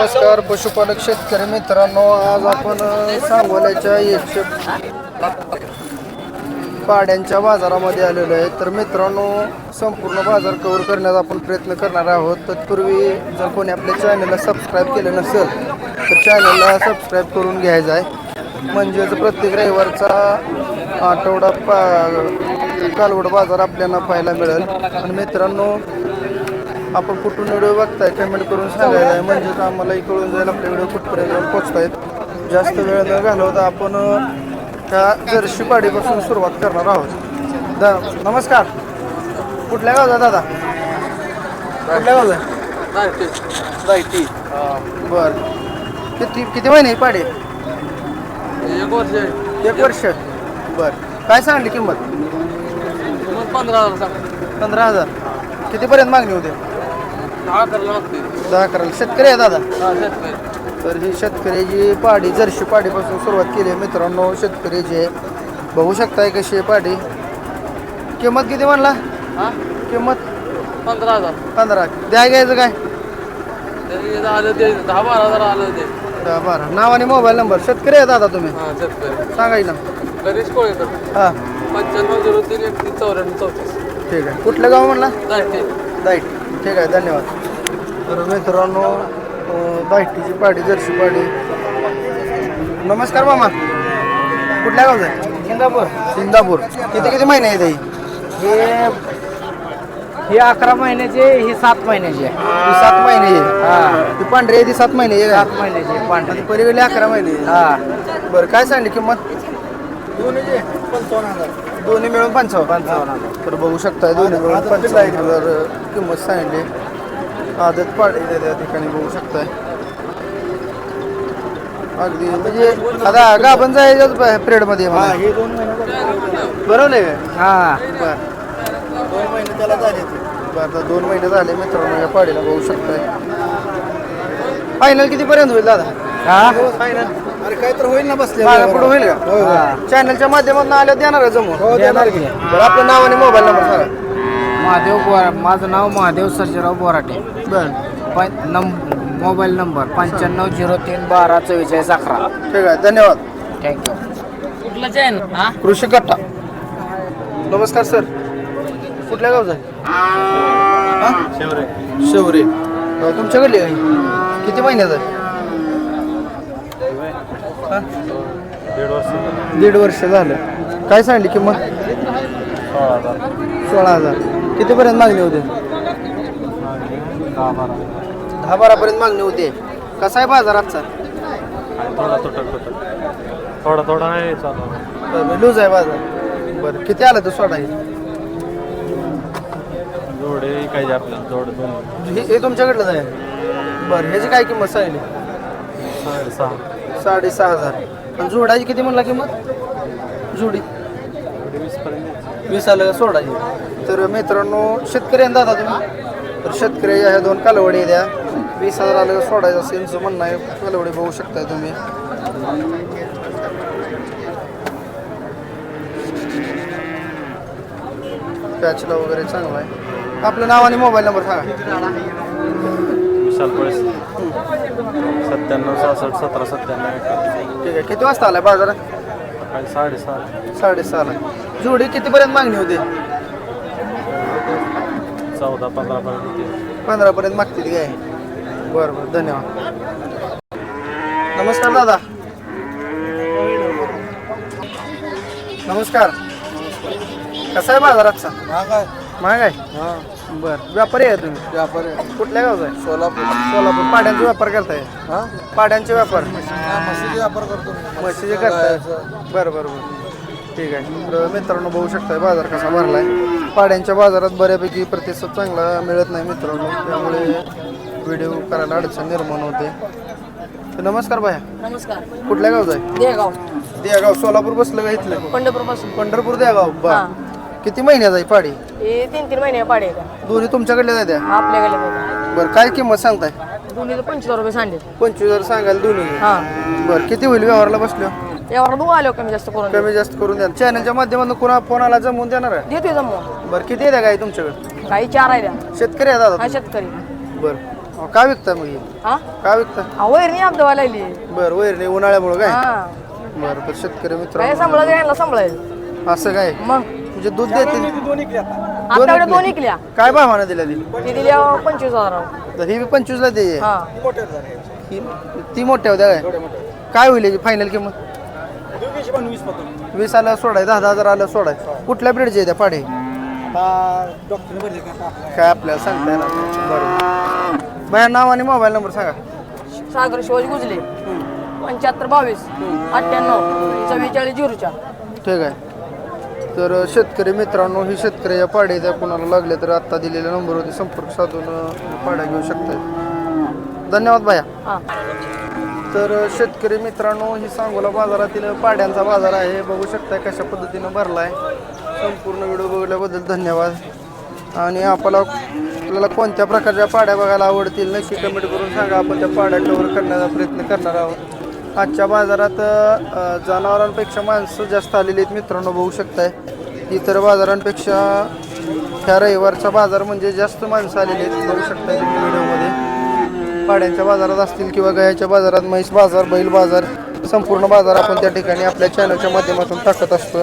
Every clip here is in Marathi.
नमस्कार पशुपालक शेतकरी मित्रांनो आज आपण सांगोल्याच्या एकशे पाड्यांच्या बाजारामध्ये आलेलो आहे. तर मित्रांनो संपूर्ण बाजार कव्हर करण्याचा आपण प्रयत्न करणार आहोत. तत्पूर्वी जर कोणी आपल्या चॅनलला सबस्क्राईब केलं नसेल तर चॅनलला सबस्क्राईब करून घ्यायचं आहे. म्हणजेच प्रत्येक रविवारचा आठवडा पा कालवड बाजार आपल्याला पाहायला मिळेल. आणि मित्रांनो आपण कुठून व्हिडिओ बघताय कमेंट करून सांगायला आहे. म्हणजेच आम्हालाही कळून जाईल आपले व्हिडिओ कुठपर्यंत पोचतायत जास्त वेळ न घालवता आपण ह्या जर्शी पाडीपासून सुरुवात करणार आहोत. दा नमस्कार. कुठल्या गावचा दादा? कुठल्या गावचा? बर. किती किती महिने पाडी? एक वर्ष. एक वर्ष. बर. काय सांगली किंमत? पंधरा हजार पंधरा हजार. कितीपर्यंत मागणी होते? दहा करायला लागते दहा करायला. शेतकरी आहे दादा. हा शेतकरी. तर ही शेतकऱ्याची पाडी जर्शी पाडीपासून सुरुवात केली आहे. मित्रांनो शेतकऱ्याची आहे बघू शकताय कशी आहे पाडी. किंमत किती म्हणला? हा? किंमत? पंधरा हजार. पंधरा. द्या घ्यायचं काय? तरी आलं ते दहा बारा हजार आलं ते. दहा बारा. नाव आणि मोबाईल नंबर. शेतकरी आहे दादा तुम्ही. हा शेतकरी. सांगायचं ना गणेश कोळेकर हां. पंच्याण्णव झिरो तीन एकतीस चौऱ्याण्णव चौतीस. ठीक आहे. कुठलं गाव म्हणला? जायचे दाईट ठीक आहे धन्यवाद. तर मित्रांनो अं, दाईटीची पाडी जर्शी पाडी. नमस्कार मामा. कुठल्या गावचं आहे? सिंगापूर. सिंगापूर. किती किती महिने आहेत ही? हे ही अकरा महिन्याची ही सात महिन्याची आहे. ही सात महिने आहे. हा. ती पांढरी आहे ती सात महिने आहे. सात का? महिन्याची आहे, पांढरी. आणि पलीकडे अकरा महिने आहे. हा. बरं काय सांगली किंमत? दोन्ही मिळून पंचावन्न. तर बघू शकता दोन्ही मिळून पंचावन्न हजार किंमत सांगली आदत पाडी त्या ठिकाणी बघू शकताय. अगदी म्हणजे आता गाभण जायच्याच पिरियडमध्ये बरोबर आहे. हा. बर. दोन महिने त्याला झाले बरं आता दोन महिने झाले मित्रांनो या पाडीला बघू शकताय. फायनल कितीपर्यंत होईल दादा? हा फायनल अरे काय तर होईल ना बसले पुढे होईल का? हा. चॅनलच्या माध्यमातून आल्या देणार आहे जमून. देणार की. बरं आपलं नाव आणि मोबाईल नंबर सांगा. महादेव बोरा माझं नाव महादेव सर्जेराव बोराटे. बरं. पण नम मोबाईल नंबर पंच्याण्णव झिरो तीन बारा चव्वेचाळीस अकरा. ठीक आहे धन्यवाद. थँक्यू कुठलं चॅन हा? कृषी कट्टा. नमस्कार सर. कुठल्या गावचा आहे? शेवरे. शेवरे. तुमच्याकडली आहे? किती महिन्याचा आहे? हा? दीड वर्ष झालं. काय सांगली किंमत? सोळा हजार. कितीपर्यंत मागणी होते? दहा बारापर्यंत मागणी होते. कसा आहे बाजार आजचा? थोडा तुटक तुटक. थोडा थोडा बरं लूज आहे बाजार. बरं किती आलं तर सोडा हे? जोडे काय आपल्याला जोड दोन. हे हे तुमच्याकडलंच आहे. बरं ह्याची काय किंमत सांगली? साडेसहा. साडेसहा हजार. आणि जोडाची किती म्हणला किंमत? जोडी. वीस आलं का सोडायची? तर मित्रांनो शेतकरी दादा तुम्ही? तर शेतकरी ह्या दोन कालवडी द्या. वीस हजार आलं का सोडायचं असेल जो म्हणणं आहे. कालवडी बघू शकताय तुम्ही. पॅचला वगैरे चांगला आहे. आपलं नाव आणि मोबाईल नंबर सांगा. विशाल सत्त्याण्णव सहासष्ट सतरा सत्त्याण्णव एकाहत्तर. ठीक आहे किती वाजता आलाय बाजारात? काय साडेसहा. साडेसहाला जोडी कितीपर्यंत मागणी होते? चौदा पंधरापर्यंत येते. पंधरापर्यंत मागतील काय? बरं बरं धन्यवाद. नमस्कार दादा. नमस्कार. कसा आहे बाजार आजचा महाग आहे. बरं. व्यापारी आहे तुम्ही? व्यापारी कुठल्या गावचा आहे? सोलापूर. सोलापूर. पाड्यांचा व्यापार करताय? पाड्यांचे व्यापार. म्हशीचे व्यापार करतो मी. म्हशीचे करताय? बरं बरं बरं. ठीक आहे. तर मित्रांनो बघू शकताय बाजार कसा भरलाय. पाड्यांच्या बाजारात बऱ्यापैकी प्रतिसाद चांगला मिळत नाही मित्रांनो. त्यामुळे व्हिडिओ करायला अडचण निर्माण होते. तर नमस्कार बाया नमस्कार. कुठल्या गावचा आहे? देगाव देगाव सोलापूर बसलं का इथलं? पंढरपूर पंढरपूर देगाव बा हा. किती महिन्याचा आहे पाडी? हे तीन तीन महिने पाडे दोन्ही तुमच्याकडले जाय द्या आपल्या गेले बरं काय किंमत सांगताय? दोन्ही पंचवीस रुपये सांगेल पंचवीस हजार सांगाल दोन्ही? हा. बरं किती होईल व्यवहारला बसलो? यावर दोन आलो कमी जास्त करून. कमी जास्त करून द्या चॅनलच्या माध्यमातून कोणा फोनाला जमवून देणार आहे? देतोय जमवून. बरं किती आहे काय तुमच्याकडे? काही चार आहे शेतकरी आहे हा दादा शेतकरी. बरं. अहो, काय विकता मग हे? हा? काय विकता अहो वैरणी आमदावा लागली बरं वैर नाही उन्हाळ्यामुळं काय? हा. बरं तर शेतकरी काय सांभाळायचं यांना सांभाळायचं. असं काय? मग? म्हणजे दूध एवढ्या दोन काय भावानं दिल्या ती? दिली अहो पंचवीस हजार. तर ही बी पंचवीसला दे. हा. ही- ती मोठ्या होत्या काय? काय होईल याची फायनल किंमत? वीस आलं सोडाय. दहा दहा हजार आलं सोडाय. कुठल्या ब्रेडचे त्या पाडे? काय आपल्याला सांगता येणार नाही. बरोबर. माझ्या नाव आणि मोबाईल नंबर सांगा. सागर शिवाजी गुजले. पंच्याहत्तर बावीस. अठ्ठ्याण्णव. चव्वेचाळीस झिरो चार ठीक आहे. तर शेतकरी मित्रांनो ही शेतकरी या पाडे जर कोणाला लागले तर आत्ता दिलेल्या नंबरवरती संपर्क साधून पाड्या घेऊ शकतात धन्यवाद भाया. हा. तर शेतकरी मित्रांनो ही सांगोला बाजारातील पाड्यांचा बाजार आहे. बघू शकताय कशा पद्धतीनं भरला आहे संपूर्ण व्हिडिओ बघितल्याबद्दल धन्यवाद. आणि आपल्याला आपल्याला कोणत्या प्रकारच्या पाड्या बघायला आवडतील नक्की कमेंट करून सांगा. आपण त्या पाड्या कवर करण्याचा प्रयत्न करणार आहोत. आजच्या बाजारात अ, जनावरांपेक्षा माणसं जास्त आलेली आहेत मित्रांनो बघू शकताय. इतर बाजारांपेक्षा ह्या रविवारचा बाजार म्हणजे जास्त माणसं आलेली आहेत बघू शकताय तुम्ही व्हिडिओमध्ये. पाड्यांच्या बाजारात असतील किंवा गायाच्या बाजारात म्हैस बाजार बैल बाजार संपूर्ण बाजार आपण त्या ठिकाणी आपल्या चॅनलच्या माध्यमातून टाकत असतो.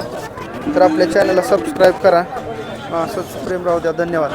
तर आपल्या चॅनलला सबस्क्राईब करा. असंच प्रेम राहू द्या. धन्यवाद.